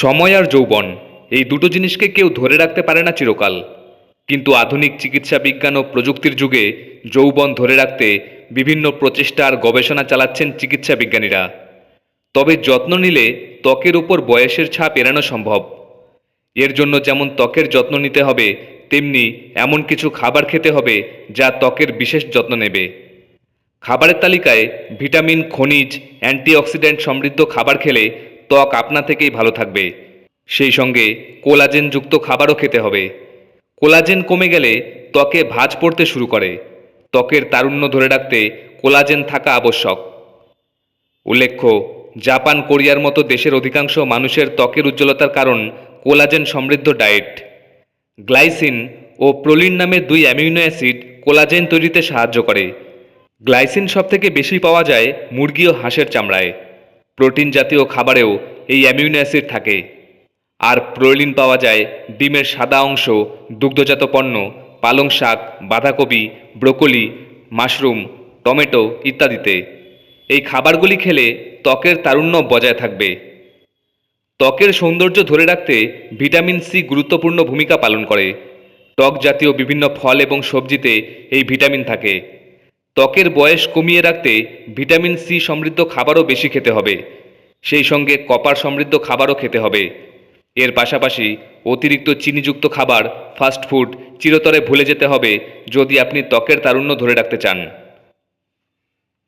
সময় আর যৌবন, এই দুটো জিনিসকে কেউ ধরে রাখতে পারে না চিরকাল। কিন্তু আধুনিক চিকিৎসা বিজ্ঞান ও প্রযুক্তির যুগে যৌবন ধরে রাখতে বিভিন্ন প্রচেষ্টা আর গবেষণা চালাচ্ছেন চিকিৎসা বিজ্ঞানীরা। তবে যত্ন নিলে ত্বকের উপর বয়সের ছাপ এড়ানো সম্ভব। এর জন্য যেমন ত্বকের যত্ন নিতে হবে, তেমনি এমন কিছু খাবার খেতে হবে যা ত্বকের বিশেষ যত্ন নেবে। খাবারের তালিকায় ভিটামিন, খনিজ, অ্যান্টিঅক্সিডেন্ট সমৃদ্ধ খাবার খেলে ত্বক আপনা থেকেই ভালো থাকবে। সেই সঙ্গে কোলাজেনযুক্ত খাবারও খেতে হবে। কোলাজেন কমে গেলে ত্বকে ভাঁজ পড়তে শুরু করে। ত্বকের তারুণ্য ধরে রাখতে কোলাজেন থাকা আবশ্যক। উল্লেখ্য, জাপান, কোরিয়ার মতো দেশের অধিকাংশ মানুষের ত্বকের উজ্জ্বলতার কারণ কোলাজেন সমৃদ্ধ ডায়েট। গ্লাইসিন ও প্রোলিন নামের দুই অ্যামিনো অ্যাসিড কোলাজেন তৈরিতে সাহায্য করে। গ্লাইসিন সবথেকে বেশি পাওয়া যায় মুরগি ও হাঁসের চামড়ায়। প্রোটিন জাতীয় খাবারেও এই অ্যামিনো অ্যাসিড থাকে। আর প্রোলিন পাওয়া যায় ডিমের সাদা অংশ, দুগ্ধজাত পণ্য, পালং শাক, বাঁধাকপি, ব্রোকলি, মাশরুম, টমেটো ইত্যাদিতে। এই খাবারগুলি খেলে ত্বকের তারুণ্য বজায় থাকবে। ত্বকের সৌন্দর্য ধরে রাখতে ভিটামিন সি গুরুত্বপূর্ণ ভূমিকা পালন করে। ত্বক জাতীয় বিভিন্ন ফল এবং সবজিতে এই ভিটামিন থাকে। ত্বকের বয়স কমিয়ে রাখতে ভিটামিন সি সমৃদ্ধ খাবারও বেশি খেতে হবে। সেই সঙ্গে কপার সমৃদ্ধ খাবারও খেতে হবে। এর পাশাপাশি অতিরিক্ত চিনিযুক্ত খাবার ফাস্টফুড চিরতরে ভুলে যেতে হবে যদি আপনি ত্বকের তারুণ্য ধরে রাখতে চান।